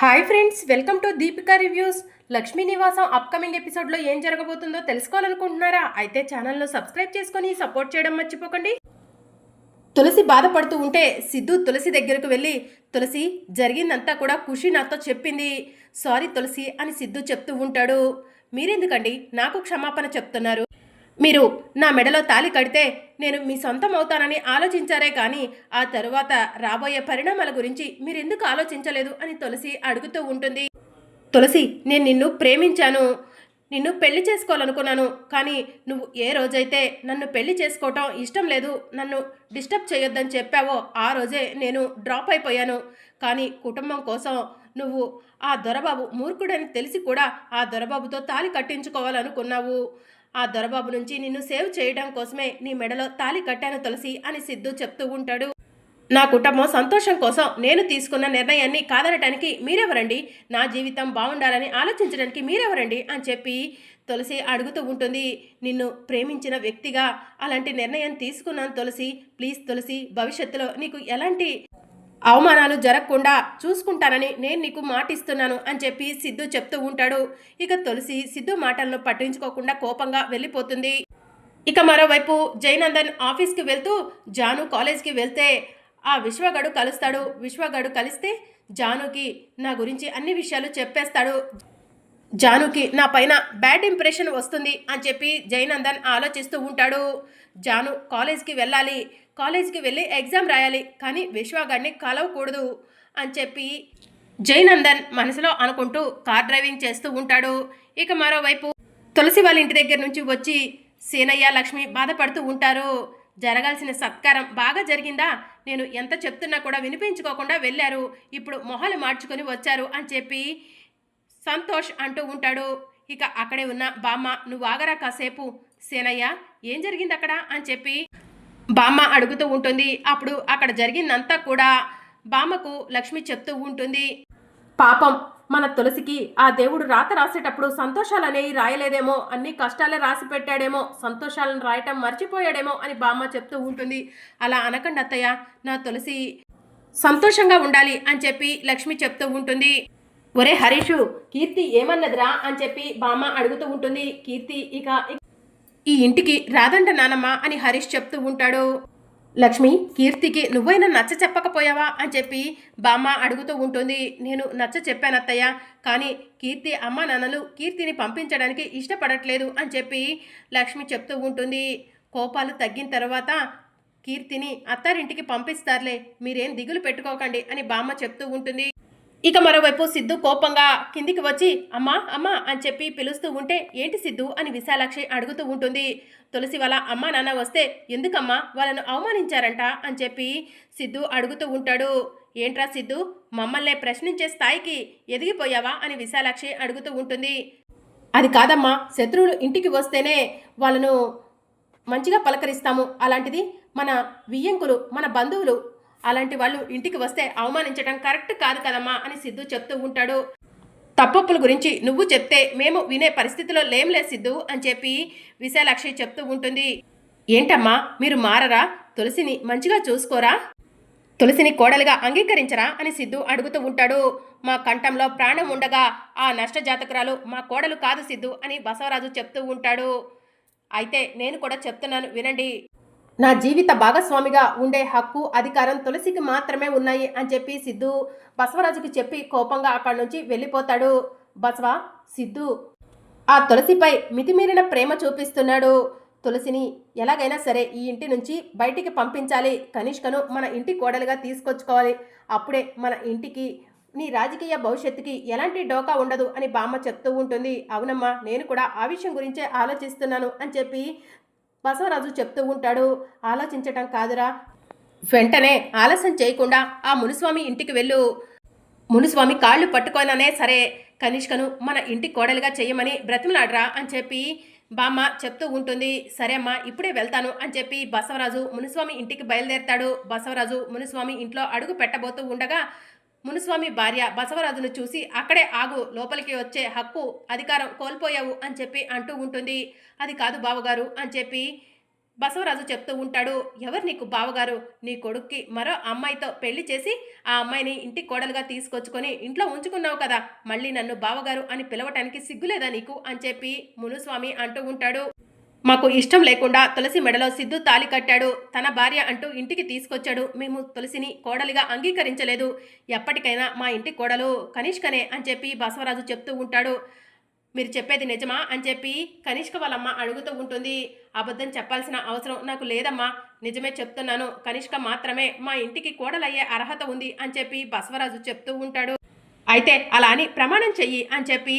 Hi friends welcome to Deepika reviews Lakshmi Nivasam upcoming ఎపిసోడ్లో ఏం జరగబోతుందో తెలుసుకోవాలనుకుంటున్నారా? అయితే ఛానల్లో సబ్స్క్రైబ్ చేసుకొని సపోర్ట్ చేయడం మర్చిపోకండి. తులసి బాధపడుతూ ఉంటే సిద్ధు తులసి దగ్గరకు వెళ్ళి తులసి జరిగిందంతా కూడా ఖుషి నాతో చెప్పింది. సారీ తులసి అని సిద్ధు చెప్తూ ఉంటాడు. మీరెందుకండి? నాకు క్షమాపణ చెప్తున్నారు. మీరు నా మెడలో తాలి కడితే నేను మీ సొంతం అవుతానని ఆలోచించారే కానీ ఆ తరువాత రాబోయే పరిణామాల గురించి మీరెందుకు ఆలోచించలేదు అని తులసి అడుగుతూ ఉంటుంది. తులసి నేను నిన్ను ప్రేమించాను. నిన్ను పెళ్ళి చేసుకోవాలనుకున్నాను. కానీ నువ్వు ఏ రోజైతే నన్ను పెళ్ళి చేసుకోవటం ఇష్టం లేదు నన్ను డిస్టర్బ్ చేయొద్దని చెప్పావో ఆ రోజే నేను డ్రాప్ అయిపోయాను. కానీ కుటుంబం కోసం నువ్వు ఆ దొరబాబు మూర్ఖుడని తెలిసి కూడా ఆ దొరబాబుతో తాలి కట్టించుకోవాలనుకున్నావు. ఆ దొరబాబు నుంచి నిన్ను సేవ్ చేయడం కోసమే నీ మెడలో తాలి కట్టాను తులసి అని సిద్ధు చెప్తూ ఉంటాడు. నా కుటుంబం సంతోషం కోసం నేను తీసుకున్న నిర్ణయాన్ని కాదనటానికి మీరెవరండి? నా జీవితం బాగుండాలని ఆలోచించడానికి మీరెవరండి? అని చెప్పి తులసి అడుగుతూ ఉంటుంది. నిన్ను ప్రేమించిన వ్యక్తిగా అలాంటి నిర్ణయం తీసుకున్నాను తులసి. ప్లీజ్ తులసి భవిష్యత్తులో నీకు ఎలాంటి అవమానాలు జరగకుండా చూసుకుంటానని నేను నీకు మాటిస్తున్నాను అని చెప్పి సిద్ధు చెప్తూ ఉంటాడు. ఇక తులసి సిద్ధు మాటలను పట్టించుకోకుండా కోపంగా వెళ్ళిపోతుంది. ఇక మరోవైపు జయనందన్ ఆఫీస్కి వెళ్తూ జాను కాలేజ్కి వెళ్తే ఆ విశ్వగడు కలుస్తాడు. విశ్వగడు కలిస్తే జానుకి నా గురించి అన్ని విషయాలు చెప్పేస్తాడు. జానుకి నా పైన బ్యాడ్ ఇంప్రెషన్ వస్తుంది అని చెప్పి జయనందన్ ఆలోచిస్తూ ఉంటాడు. జాను కాలేజ్కి వెళ్ళాలి. కాలేజ్కి వెళ్ళి ఎగ్జామ్ రాయాలి కానీ విశ్వగాడిని కలవకూడదు అని చెప్పి జయనందన్ మనసులో అనుకుంటూ కార్ డ్రైవింగ్ చేస్తూ ఉంటాడు. ఇక మరోవైపు తులసి వాళ్ళ ఇంటి దగ్గర నుంచి వచ్చి సీనయ్య లక్ష్మి బాధపడుతూ ఉంటారు. జరగాల్సిన సత్కారం బాగా జరిగిందా? నేను ఎంత చెప్తున్నా కూడా వినిపించుకోకుండా వెళ్ళారు. ఇప్పుడు మొహాలు మార్చుకొని వచ్చారు అని చెప్పి సంతోష్ అంటూ ఉంటాడు. ఇక అక్కడే ఉన్న బామ్మ నువ్వు ఆగరా కాసేపు. సేనయ్య ఏం జరిగింది అక్కడ అని చెప్పి బామ్మ అడుగుతూ ఉంటుంది. అప్పుడు అక్కడ జరిగిందంతా కూడా బామ్మకు లక్ష్మి చెప్తూ ఉంటుంది. పాపం మన తులసికి ఆ దేవుడు రాత రాసేటప్పుడు సంతోషాలనేవి రాయలేదేమో అన్ని కష్టాలే రాసి పెట్టాడేమో సంతోషాలను రాయటం మర్చిపోయాడేమో అని బామ్మ చెప్తూ ఉంటుంది. అలా అనకండి అత్తయ్య నా తులసి సంతోషంగా ఉండాలి అని చెప్పి లక్ష్మి చెప్తూ ఉంటుంది. ఒరే హరీషు కీర్తి ఏమన్నదిరా అని చెప్పి బామ్మ అడుగుతూ ఉంటుంది. కీర్తి ఇక ఈ ఇంటికి రాదంట నానమ్మ అని హరీష్ చెప్తూ ఉంటాడు. లక్ష్మి కీర్తికి నువ్వైనా నచ్చ చెప్పకపోయావా అని చెప్పి బామ్మ అడుగుతూ ఉంటుంది. నేను నచ్చ చెప్పానత్తయ్య కానీ కీర్తి అమ్మ నాన్నలు కీర్తిని పంపించడానికి ఇష్టపడట్లేదు అని చెప్పి లక్ష్మి చెప్తూ ఉంటుంది. కోపాలు తగ్గిన తర్వాత కీర్తిని అత్తారింటికి పంపిస్తారులే మీరేం దిగులు పెట్టుకోకండి అని బామ్మ చెప్తూ ఉంటుంది. ఇక మరోవైపు సిద్ధు కోపంగా కిందికి వచ్చి అమ్మా అమ్మా అని చెప్పి పిలుస్తూ ఉంటే ఏంటి సిద్ధు? అని విశాలాక్షి అడుగుతూ ఉంటుంది. తులసి వాళ్ళ అమ్మా నాన్న వస్తే ఎందుకమ్మా? వాళ్ళను అవమానించారంట అని చెప్పి సిద్ధు అడుగుతూ ఉంటాడు. ఏంట్రా సిద్ధు? మమ్మల్ని ప్రశ్నించే స్థాయికి ఎదిగిపోయావా? అని విశాలాక్షి అడుగుతూ ఉంటుంది. అది కాదమ్మా శత్రువులు ఇంటికి వస్తేనే వాళ్ళను మంచిగా పలకరిస్తాము. అలాంటిది మన వియ్యంకులు మన బంధువులు అలాంటి వాళ్ళు ఇంటికి వస్తే అవమానించడం కరెక్ట్ కాదు కదమ్మా అని సిద్ధు చెప్తూ ఉంటాడు. తప్పప్పుల గురించి నువ్వు చెప్తే మేము వినే పరిస్థితిలో లేంలే సిద్ధు అని చెప్పి విశాలాక్షి చెప్తూ ఉంటుంది. ఏంటమ్మా మీరు మారరా? తులసిని మంచిగా చూసుకోరా? తులసిని కోడలుగా అంగీకరించరా? అని సిద్ధు అడుగుతూ ఉంటాడు. మా కంఠంలో ప్రాణం ఉండగా ఆ నష్ట జాతకురాలు మా కోడలు కాదు సిద్ధు అని బసవరాజు చెప్తూ ఉంటాడు. అయితే నేను కూడా చెప్తున్నాను వినండి. నా జీవిత భాగస్వామిగా ఉండే హక్కు అధికారం తులసికి మాత్రమే ఉన్నాయి అని చెప్పి సిద్ధు బసవరాజుకి చెప్పి కోపంగా అక్కడి నుంచి వెళ్ళిపోతాడు. బసవ సిద్ధు ఆ తులసిపై మితిమీరిన ప్రేమ చూపిస్తున్నాడు. తులసిని ఎలాగైనా సరే ఈ ఇంటి నుంచి బయటికి పంపించాలి. కనిష్కను మన ఇంటి కోడలుగా తీసుకొచ్చుకోవాలి. అప్పుడే మన ఇంటికి నీ రాజకీయ భవిష్యత్తుకి ఎలాంటి డోకా ఉండదు అని బామ్మ చెప్తూ ఉంటుంది. అవునమ్మా నేను కూడా ఆ విషయం గురించే ఆలోచిస్తున్నాను అని చెప్పి బసవరాజు చెప్తూ ఉంటాడు ఆలోచించటం కాదురా. వెంటనే ఆలస్యం చేయకుండా ఆ మునిస్వామి ఇంటికి వెళ్ళు. మునిస్వామి కాళ్ళు పట్టుకోననే సరే కనిష్కను మన ఇంటి కోడలుగా చెయ్యమని బ్రతిమలాడరా అని చెప్పి బామ్మ చెప్తూ ఉంటుంది. సరే అమ్మా ఇప్పుడే వెళ్తాను అని చెప్పి బసవరాజు మునిస్వామి ఇంటికి బయలుదేరతాడు. బసవరాజు మునిస్వామి ఇంట్లో అడుగు పెట్టబోతూ ఉండగా మునుస్వామి భార్య బసవరాజును చూసి అక్కడే ఆగు లోపలికి వచ్చే హక్కు అధికారం కోల్పోయావు అని చెప్పి అంటూ ఉంటుంది. అది కాదు బావగారు అని చెప్పి బసవరాజు చెప్తూ ఉంటాడు. ఎవరు నీకు బావగారు? నీ కొడుక్కి మరో అమ్మాయితో పెళ్ళి చేసి ఆ అమ్మాయిని ఇంటి కోడలుగా తీసుకొచ్చుకొని ఇంట్లో ఉంచుకున్నావు కదా మళ్ళీ నన్ను బావగారు అని పిలవటానికి సిగ్గులేదా నీకు? అని చెప్పి మునుస్వామి అంటూ ఉంటాడు. మాకు ఇష్టం లేకుండా తులసి మెడలో సిద్ధు తాలి కట్టాడు. తన భార్య అంటూ ఇంటికి తీసుకొచ్చాడు. మేము తులసిని కోడలిగా అంగీకరించలేదు. ఎప్పటికైనా మా ఇంటి కోడలు కనిష్కనే అని చెప్పి బసవరాజు చెప్తూ ఉంటాడు. మీరు చెప్పేది నిజమా అని చెప్పి కనిష్క వాళ్ళమ్మ అడుగుతూ ఉంటుంది. అబద్ధం చెప్పాల్సిన అవసరం నాకు లేదమ్మా. నిజమే చెప్తున్నాను. కనిష్క మాత్రమే మా ఇంటికి కోడలయ్యే అర్హత ఉంది అని చెప్పి బసవరాజు చెప్తూ ఉంటాడు. అయితే అలా అని ప్రమాణం చెయ్యి అని చెప్పి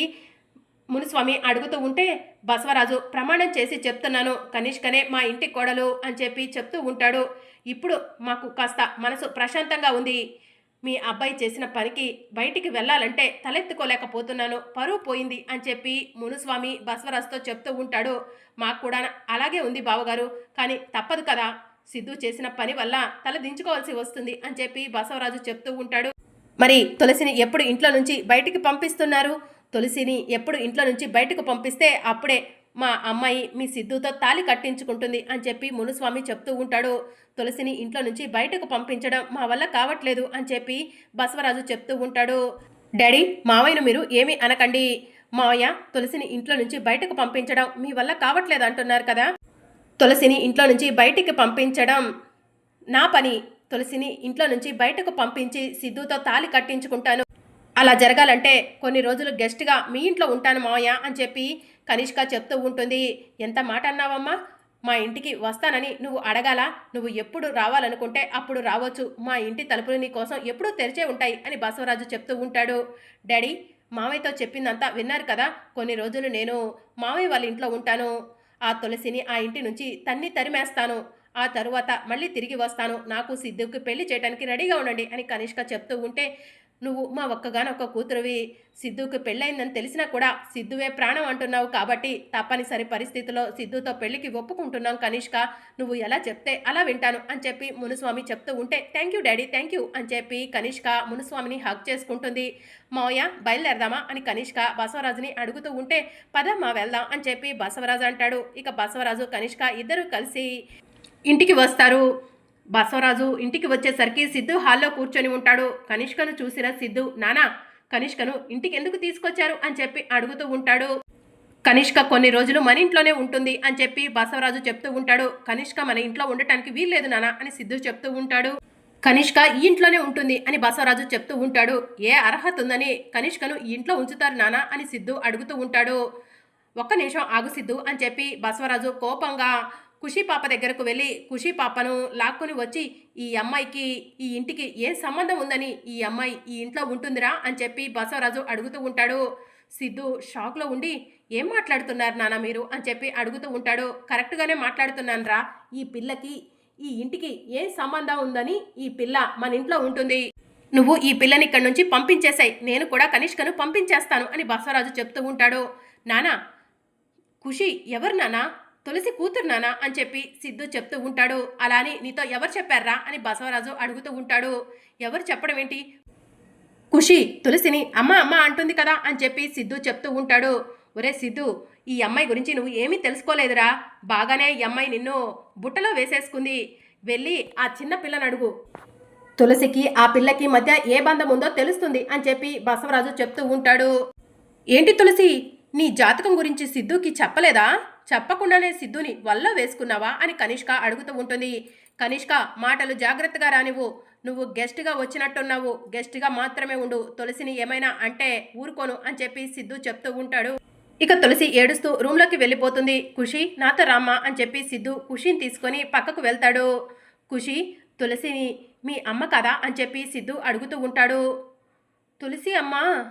మునుస్వామి అడుగుతూ ఉంటే బసవరాజు ప్రమాణం చేసి చెప్తున్నాను. కనిష్కనే మా ఇంటి కోడలు అని చెప్పి చెప్తూ ఉంటాడు. ఇప్పుడు మాకు కాస్త మనసు ప్రశాంతంగా ఉంది. మీ అబ్బాయి చేసిన పనికి బయటికి వెళ్ళాలంటే తలెత్తుకోలేకపోతున్నాను. పరువు పోయింది అని చెప్పి మునుస్వామి బసవరాజుతో చెప్తూ ఉంటాడు. మాకు కూడా అలాగే ఉంది బావగారు. కానీ తప్పదు కదా. సిద్ధు చేసిన పని వల్ల తల దించుకోవాల్సి వస్తుంది అని చెప్పి బసవరాజు చెప్తూ ఉంటాడు. మరి తులసిని ఎప్పుడు ఇంట్లో నుంచి బయటికి పంపిస్తున్నారు? తులసిని ఎప్పుడు ఇంట్లో నుంచి బయటకు పంపిస్తే అప్పుడే మా అమ్మాయి మీ సిద్ధుతో తాలి కట్టించుకుంటుంది అని చెప్పి మునుస్వామి చెప్తూ ఉంటాడు. తులసిని ఇంట్లో నుంచి బయటకు పంపించడం మా వల్ల కావట్లేదు అని చెప్పి బసవరాజు చెప్తూ ఉంటాడు. డాడీ మావయ్యను మీరు ఏమీ అనకండి. మావయ్య తులసిని ఇంట్లో నుంచి బయటకు పంపించడం మీ వల్ల కావట్లేదు అంటున్నారు కదా. తులసిని ఇంట్లో నుంచి బయటికి పంపించడం నా పని. తులసిని ఇంట్లో నుంచి బయటకు పంపించి సిద్ధుతో తాలి కట్టించుకుంటాను. అలా జరగాలంటే కొన్ని రోజులు గెస్ట్గా మీ ఇంట్లో ఉంటాను మావయ్య అని చెప్పి కనిష్క చెప్తూ ఉంటుంది. ఎంత మాట అన్నావమ్మా? మా ఇంటికి వస్తానని నువ్వు అడగాల? నువ్వు ఎప్పుడు రావాలనుకుంటే అప్పుడు రావచ్చు. మా ఇంటి తలుపులు నీ కోసం ఎప్పుడూ తెరిచే ఉంటాయి అని బసవరాజు చెప్తూ ఉంటాడు. డాడీ మావయ్యతో చెప్పిందంతా విన్నారు కదా? కొన్ని రోజులు నేను మావయ్య వాళ్ళ ఇంట్లో ఉంటాను. ఆ తులసిని ఆ ఇంటి నుంచి తన్ని తరిమేస్తాను. ఆ తరువాత మళ్ళీ తిరిగి వస్తాను. నాకు సిద్ధుకి పెళ్ళి చేయడానికి రెడీగా ఉండండి అని కనిష్క చెప్తూ ఉంటే నువ్వు మా ఒక్కగానొక్క కూతురువి. సిద్ధుకి పెళ్ళయిందని తెలిసినా కూడా సిద్ధువే ప్రాణం అంటున్నావు కాబట్టి తప్పనిసరి పరిస్థితిలో సిద్ధుతో పెళ్ళికి ఒప్పుకుంటున్నాం కనిష్క. నువ్వు ఎలా చెప్తే అలా వింటాను అని చెప్పి మునుస్వామి చెప్తూ ఉంటే thank you daddy thank you అని చెప్పి కనిష్క మునుస్వామిని హక్ చేసుకుంటుంది. మావయ్య బయలుదేరదామా అని కనిష్క బసవరాజుని అడుగుతూ ఉంటే పదమ్మా వెళ్దాం అని చెప్పి బసవరాజు అంటాడు. ఇక బసవరాజు కనిష్క ఇద్దరు కలిసి ఇంటికి వస్తారు. బసవరాజు ఇంటికి వచ్చేసరికి సిద్ధు హాల్లో కూర్చొని ఉంటాడు. కనిష్కను చూసిన సిద్ధు నానా కనిష్కను ఇంటికి ఎందుకు తీసుకొచ్చారు? అని చెప్పి అడుగుతూ ఉంటాడు. కనిష్క కొన్ని రోజులు మన ఇంట్లోనే ఉంటుంది అని చెప్పి బసవరాజు చెప్తూ ఉంటాడు. కనిష్క మన ఇంట్లో ఉండటానికి వీల్లేదు నానా అని సిద్ధు చెప్తూ ఉంటాడు. కనిష్క ఈ ఇంట్లోనే ఉంటుంది అని బసవరాజు చెప్తూ ఉంటాడు. ఏ అర్హత ఉందని కనిష్కను ఈ ఇంట్లో ఉంచుతారు నానా అని సిద్ధు అడుగుతూ ఉంటాడు. ఒక్క నిమిషం ఆగు సిద్ధు అని చెప్పి బసవరాజు కోపంగా ఖుషీ పాప దగ్గరకు వెళ్ళి ఖుషి పాపను లాక్కొని వచ్చి ఈ అమ్మాయికి ఈ ఇంటికి ఏం సంబంధం ఉందని ఈ అమ్మాయి ఈ ఇంట్లో ఉంటుందిరా? అని చెప్పి బసవరాజు అడుగుతూ ఉంటాడు. సిద్ధు షాక్లో ఉండి ఏం మాట్లాడుతున్నారు నాన్న మీరు? అని చెప్పి అడుగుతూ ఉంటాడు. కరెక్ట్గానే మాట్లాడుతున్నాను రా ఈ పిల్లకి ఈ ఇంటికి ఏం సంబంధం ఉందని ఈ పిల్ల మన ఇంట్లో ఉంటుంది. నువ్వు ఈ పిల్లని ఇక్కడి నుంచి పంపించేసాయి. నేను కూడా కనిష్కను పంపించేస్తాను అని బసవరాజు చెప్తూ ఉంటాడు. నానా ఖుషి ఎవరు నానా? తులసి కూతురు నానా అని చెప్పి సిద్ధు చెప్తూ ఉంటాడు. అలా అని నీతో ఎవరు చెప్పారా అని బసవరాజు అడుగుతూ ఉంటాడు. ఎవరు చెప్పడం ఏంటి? ఖుషి తులసిని అమ్మ అమ్మ అంటుంది కదా అని చెప్పి సిద్ధు చెప్తూ ఉంటాడు. ఒరే సిద్ధు ఈ అమ్మాయి గురించి నువ్వు ఏమీ తెలుసుకోలేదురా. బాగానే ఈ అమ్మాయి నిన్ను బుట్టలో వేసేసుకుంది. వెళ్ళి ఆ చిన్న పిల్లని అడుగు. తులసికి ఆ పిల్లకి మధ్య ఏ బంధం ఉందో తెలుస్తుంది అని చెప్పి బసవరాజు చెప్తూ ఉంటాడు. ఏంటి తులసి? నీ జాతకం గురించి సిద్ధుకి చెప్పలేదా? చెప్పకుండానే సిద్ధుని వల్ల వేసుకున్నావా? అని కనిష్క అడుగుతూ ఉంటుంది. కనిష్క మాటలు జాగ్రత్తగా రానివ్వు. నువ్వు గెస్ట్గా వచ్చినట్టున్నావు. గెస్ట్గా మాత్రమే ఉండు. తులసిని ఏమైనా అంటే ఊరుకోను అని చెప్పి సిద్ధు చెప్తూ ఉంటాడు. ఇక తులసి ఏడుస్తూ రూమ్లోకి వెళ్ళిపోతుంది. ఖుషి నాతో రామ్మా అని చెప్పి సిద్ధు ఖుషిని తీసుకొని పక్కకు వెళ్తాడు. ఖుషి తులసిని మీ అమ్మ కదా అని చెప్పి సిద్ధు అడుగుతూ ఉంటాడు. తులసి అమ్మ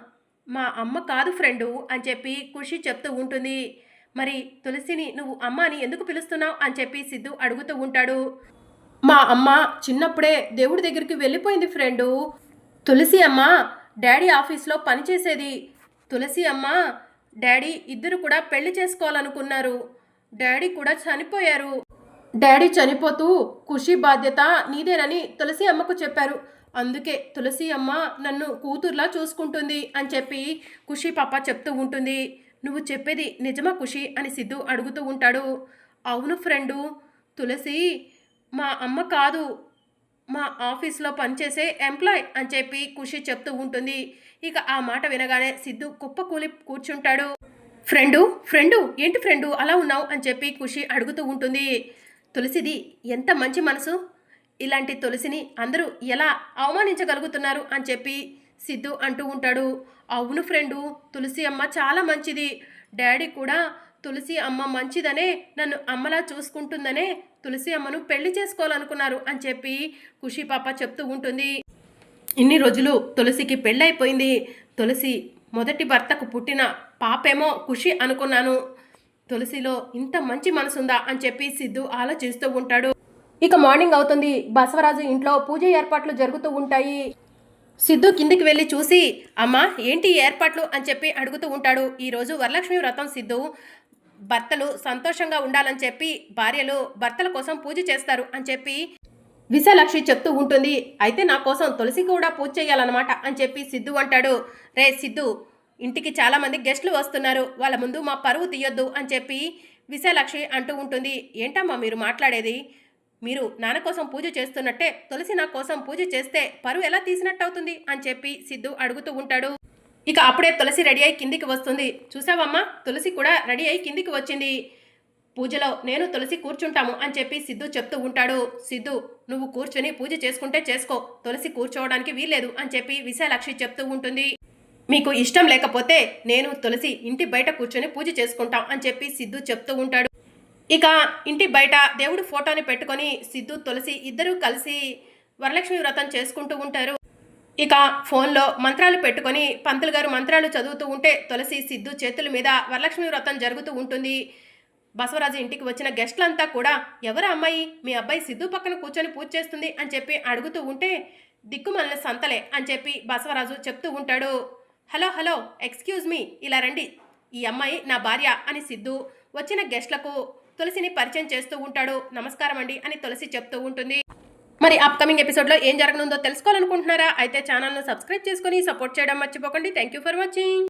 మా అమ్మ కాదు ఫ్రెండు అని చెప్పి ఖుషి చెప్తూ ఉంటుంది. మరి తులసిని నువ్వు అమ్మ అని ఎందుకు పిలుస్తున్నావు అని చెప్పి సిద్ధు అడుగుతూ ఉంటాడు. మా అమ్మ చిన్నప్పుడే దేవుడి దగ్గరికి వెళ్ళిపోయింది ఫ్రెండు. తులసి అమ్మ డాడీ ఆఫీస్లో పనిచేసేది తులసి అమ్మ డాడీ ఇద్దరు కూడా పెళ్ళి చేసుకోవాలనుకున్నారు. డాడీ కూడా చనిపోయారు. డాడీ చనిపోతూ ఖుషి బాధ్యత నీదేనని తులసి అమ్మకు చెప్పారు. అందుకే తులసి అమ్మ నన్ను కూతుర్లా చూసుకుంటుంది అని చెప్పి ఖుషి పాప చెప్తూ ఉంటుంది. నువ్వు చెప్పేది నిజమా ఖుషి? అని సిద్ధు అడుగుతూ ఉంటాడు. అవును ఫ్రెండు తులసి మా అమ్మ కాదు. మా ఆఫీస్లో పనిచేసే ఎంప్లాయ్ అని చెప్పి ఖుషి చెప్తూ ఉంటుంది. ఇక ఆ మాట వినగానే సిద్ధు కుప్ప కూలి కూర్చుంటాడు. ఫ్రెండు ఫ్రెండు ఏంటి ఫ్రెండు అలా ఉన్నావు? అని చెప్పి ఖుషి అడుగుతూ ఉంటుంది. తులసిది ఎంత మంచి మనసు. ఇలాంటి తులసిని అందరూ ఎలా అవమానించగలుగుతున్నారు అని చెప్పి సిద్ధు అంటూ ఉంటాడు. అవును ఫ్రెండు తులసి అమ్మ చాలా మంచిది. డాడీ కూడా తులసి అమ్మ మంచిదనే నన్ను అమ్మలా చూసుకుంటుందనే తులసి అమ్మను పెళ్ళి చేసుకోవాలనుకున్నారు అని చెప్పి ఖుషి పాప చెప్తూ ఉంటుంది. ఇన్ని రోజులు తులసికి పెళ్ళైపోయింది. తులసి మొదటి భర్తకు పుట్టిన పాపేమో ఖుషి అనుకున్నాను. తులసిలో ఇంత మంచి మనసుందా అని చెప్పి సిద్ధు ఆలోచిస్తూ ఉంటాడు. ఇక మార్నింగ్ అవుతుంది. బసవరాజు ఇంట్లో పూజ ఏర్పాట్లు జరుగుతూ ఉంటాయి. సిద్ధు కిందికి వెళ్ళి చూసి అమ్మా ఏంటి ఏర్పాట్లు? అని చెప్పి అడుగుతూ ఉంటాడు. ఈరోజు వరలక్ష్మి వ్రతం సిద్ధు. భర్తలు సంతోషంగా ఉండాలని చెప్పి భార్యలు భర్తల కోసం పూజ చేస్తారు అని చెప్పి విశాలాక్షి చెప్తూ ఉంటుంది. అయితే నా కోసం తులసి కూడా పూజ చేయాలన్నమాట అని చెప్పి సిద్ధు అంటాడు. రే సిద్ధు ఇంటికి చాలామంది గెస్టులు వస్తున్నారు. వాళ్ళ ముందు మా పరువు తీయొద్దు అని చెప్పి విశాలాక్షి అంటూ ఉంటుంది. ఏంటమ్మా మీరు మాట్లాడేది? మీరు నాన్న కోసం పూజ చేస్తున్నట్టే తులసి నా కోసం పూజ చేస్తే పరువు ఎలా తీసినట్టు అవుతుంది? అని చెప్పి సిద్ధు అడుగుతూ ఉంటాడు. ఇక అప్పుడే తులసి రెడీ అయి కిందికి వస్తుంది. చూసావమ్మా? తులసి కూడా రెడీ అయి కిందికి వచ్చింది. పూజలో నేను తులసి కూర్చుంటాము అని చెప్పి సిద్ధు చెప్తూ ఉంటాడు. సిద్ధు నువ్వు కూర్చొని పూజ చేసుకుంటే చేసుకో. తులసి కూర్చోవడానికి వీల్లేదు అని చెప్పి విశాలక్షి చెప్తూ ఉంటుంది. మీకు ఇష్టం లేకపోతే నేను తులసి ఇంటి బయట కూర్చొని పూజ చేసుకుంటాం అని చెప్పి సిద్ధు చెప్తూ ఉంటాడు. ఇక ఇంటి బయట దేవుడి ఫోటోని పెట్టుకొని సిద్ధు తులసి ఇద్దరూ కలిసి వరలక్ష్మి వ్రతం చేసుకుంటూ ఉంటారు. ఇక ఫోన్లో మంత్రాలు పెట్టుకొని పంతులు గారు మంత్రాలు చదువుతూ ఉంటే తులసి సిద్ధు చేతుల మీద వరలక్ష్మి వ్రతం జరుగుతూ ఉంటుంది. బసవరాజు ఇంటికి వచ్చిన గెస్ట్లంతా కూడా ఎవరు అమ్మాయి? మీ అబ్బాయి సిద్ధు పక్కన కూర్చొని పూజ చేస్తుంది అని చెప్పి అడుగుతూ ఉంటే దిక్కుమల్ల సంతలే అని చెప్పి బసవరాజు చెప్తూ ఉంటాడు. హలో హలో ఎక్స్క్యూజ్ మీ ఇలా రండి. ఈ అమ్మాయి నా భార్య అని సిద్ధు వచ్చిన గెస్ట్లకు తులసిని పరిచయం చేస్తూ ఉంటాడు. నమస్కారం అండి అని తులసి చెప్తూ ఉంటుంది. మరి అప్కమింగ్ ఎపిసోడ్లో ఏం జరగనుందో తెలుసుకోవాలనుకుంటున్నారా? అయితే ఛానల్ను సబ్స్క్రైబ్ చేసుకొని సపోర్ట్ చేయడం మర్చిపోకండి. Thank you for watching